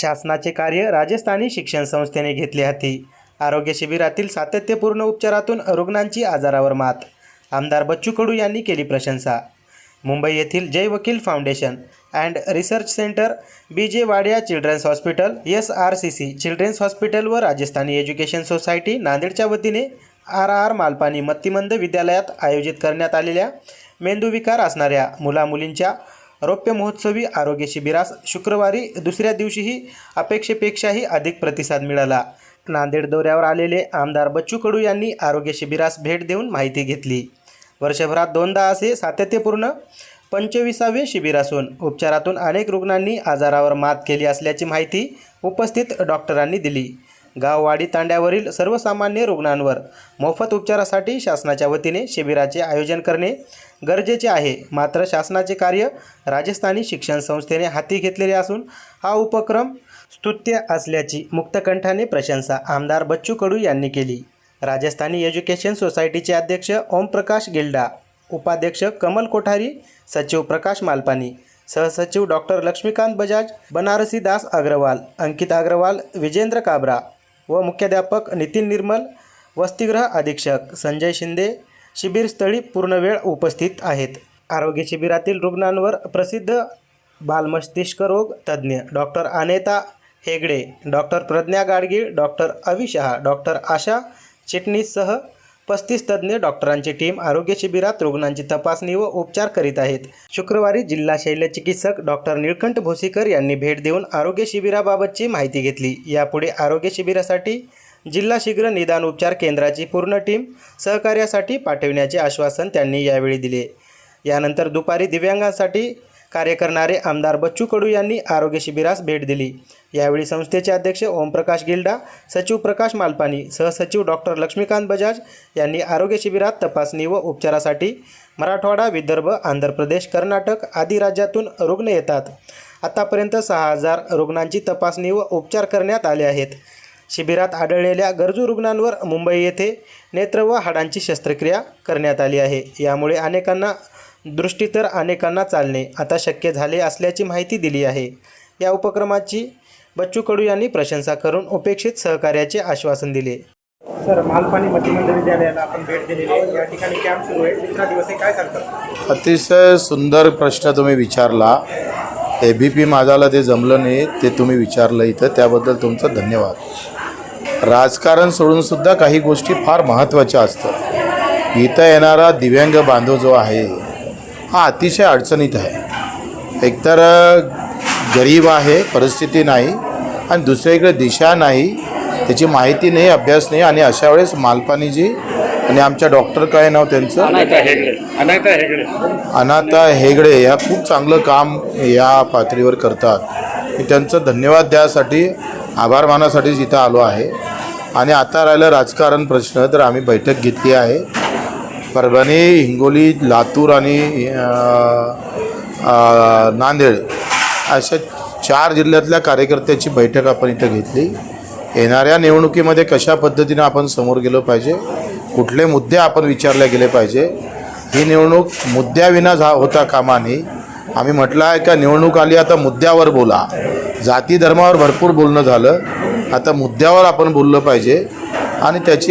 शासनाचे कार्य राजस्थानी शिक्षण संस्थेने घेतले हाती आरोग्य शिबिरातील सातत्यपूर्ण उपचारातून रुग्णांची आजारावर मात. आमदार बच्चू कडू यांनी केली प्रशंसा. मुंबई येथील Jai Vakil foundation and research centre B J Wadia children's hospital S R C C children's hospital व राजस्थानी एज्युकेशन सोसायटी नांदेडच्या वतीने आर आर मालपानी मत्तिमंद विद्यालयात आयोजित करण्यात आलेल्या मेंदूविकार असणाऱ्या मुलामुलींच्या रौप्य महोत्सवी आरोग्य शिबिरास शुक्रवारी दुसऱ्या दिवशीही अपेक्षेपेक्षाही अधिक प्रतिसाद मिळाला. नांदेड दौऱ्यावर आलेले आमदार बच्चू कडू यांनी आरोग्य शिबिरास भेट देऊन माहिती घेतली. वर्षभरात दोनदा असे सातत्यपूर्ण पंचवीसावे शिबिर असून उपचारातून अनेक रुग्णांनी आजारावर मात केली असल्याची माहिती उपस्थित डॉक्टरांनी दिली. गाववाडी तांड्यावरील सर्वसामान्य रुग्णांवर मोफत उपचारासाठी शासनाच्या वतीने शिबिराचे आयोजन करणे गरजेचे आहे. मात्र शासनाचे कार्य राजस्थानी शिक्षण संस्थेने हाती घेतलेले असून हा उपक्रम स्तुत्य असल्याची मुक्तकंठाने प्रशंसा आमदार बच्चू कडू यांनी केली. राजस्थानी एज्युकेशन सोसायटीचे अध्यक्ष ओमप्रकाश गिल्डा उपाध्यक्ष कमल कोठारी सचिव प्रकाश मालपानी सहसचिव डॉक्टर लक्ष्मीकांत बजाज बनारसी दास अग्रवाल अंकित अग्रवाल विजेंद्र काबरा व मुख्याध्यापक नितीन निर्मल वसतिगृह अधीक्षक संजय शिंदे शिबिरस्थळी पूर्णवेळ उपस्थित आहेत. आरोग्य शिबिरातील रुग्णांवर प्रसिद्ध बालमस्तिष्क रोग तज्ज्ञ doctor Aneeta Hegde doctor Pradnya Gadgil doctor Avi Shah doctor Asha चिटणीससह पस्तीस तज्ज्ञ डॉक्टरांची टीम आरोग्य शिबिरात रुग्णांची तपासणी व उपचार करीत आहेत. शुक्रवारी जिल्हा शल्यचिकित्सक डॉक्टर निळकंठ भोसीकर यांनी भेट देऊन आरोग्य शिबिराबाबतची माहिती घेतली. यापुढे आरोग्य शिबिरासाठी जिल्हा शीघ्र निदान उपचार केंद्राची पूर्ण टीम सहकार्यासाठी पाठविण्याचे आश्वासन त्यांनी यावेळी दिले. यानंतर दुपारी दिव्यांगांसाठी कार्य करणारे आमदार बच्चू कडू यांनी आरोग्य शिबिरास भेट दिली. यावेळी संस्थेचे अध्यक्ष ओमप्रकाश गिल्डा सचिव प्रकाश मालपानी सहसचिव डॉक्टर लक्ष्मीकांत बजाज यांनी आरोग्य शिबिरात तपासणी व उपचारासाठी मराठवाडा विदर्भ आंध्र प्रदेश कर्नाटक आदी राज्यातून रुग्ण येतात. आतापर्यंत सहा हजार रुग्णांची तपासणी व उपचार करण्यात आले आहेत. शिबिरात आढळलेल्या गरजू रुग्णांवर मुंबई येथे नेत्र व हाडांची शस्त्रक्रिया करण्यात आली आहे. यामुळे अनेकांना दृष्टी तर अनेकांना चालणे आता शक्य झाले असल्याची माहिती दिली आहे. या उपक्रमाची बच्चू कडू यांनी प्रशंसा करून उपेक्षित सहकार्याचे आश्वासन दिले. सर मालपाणी मध्यमंद विद्यालयाला आपण भेट दिलेली आहे. या ठिकाणी कॅम्प सुरू आहे. तिसरा दिवस आहे. काय सांगतात? अतिशय सुंदर प्रश्न तुम्ही विचारला. ए बी पी माझाला ते जमलं नाही ते तुम्ही विचारलं इथं. त्याबद्दल तुमचं धन्यवाद. राजकारण सोडून सुद्धा काही गोष्टी फार महत्त्वाच्या असतात. इथं येणारा दिव्यांग बांधव जो आहे हा अतिशय अडचणीत आहे. एकतर गरीब आहे परिस्थिती नाही आणि दुसरीकडे दिशा नाही त्याची माहिती नाही अभ्यास नाही आणि अशा वेळेस मालपानीजी आणि आमच्या डॉक्टर काय नाव त्यांचं? अनाथा हेगडे. अनाथा हेगडे. अनाथा हेगडे या खूप चांगलं काम या पातळीवर करतात. मी त्यांचं धन्यवाद द्यासाठी आभार मानासाठीच इथं आलो आहे. आणि आता राहिलं राजकारण प्रश्न तर आम्ही बैठक घेतली आहे. परभणी हिंगोली लातूर आणि नांदेड अशा चार जिल्ह्यातल्या कार्यकर्त्याची बैठक आपण इथं घेतली. येणाऱ्या निवडणुकीमध्ये कशा पद्धतीनं आपण समोर गेलो पाहिजे कुठले मुद्दे आपण विचारले गेले पाहिजे ही निवडणूक मुद्द्याविना झा होता कामाने आम्ही म्हटलं आहे का निवडणूक आली आता मुद्द्यावर बोला. जाती धर्मावर भरपूर बोलणं झालं. आता मुद्द्यावर आपण बोललं पाहिजे आणि त्याची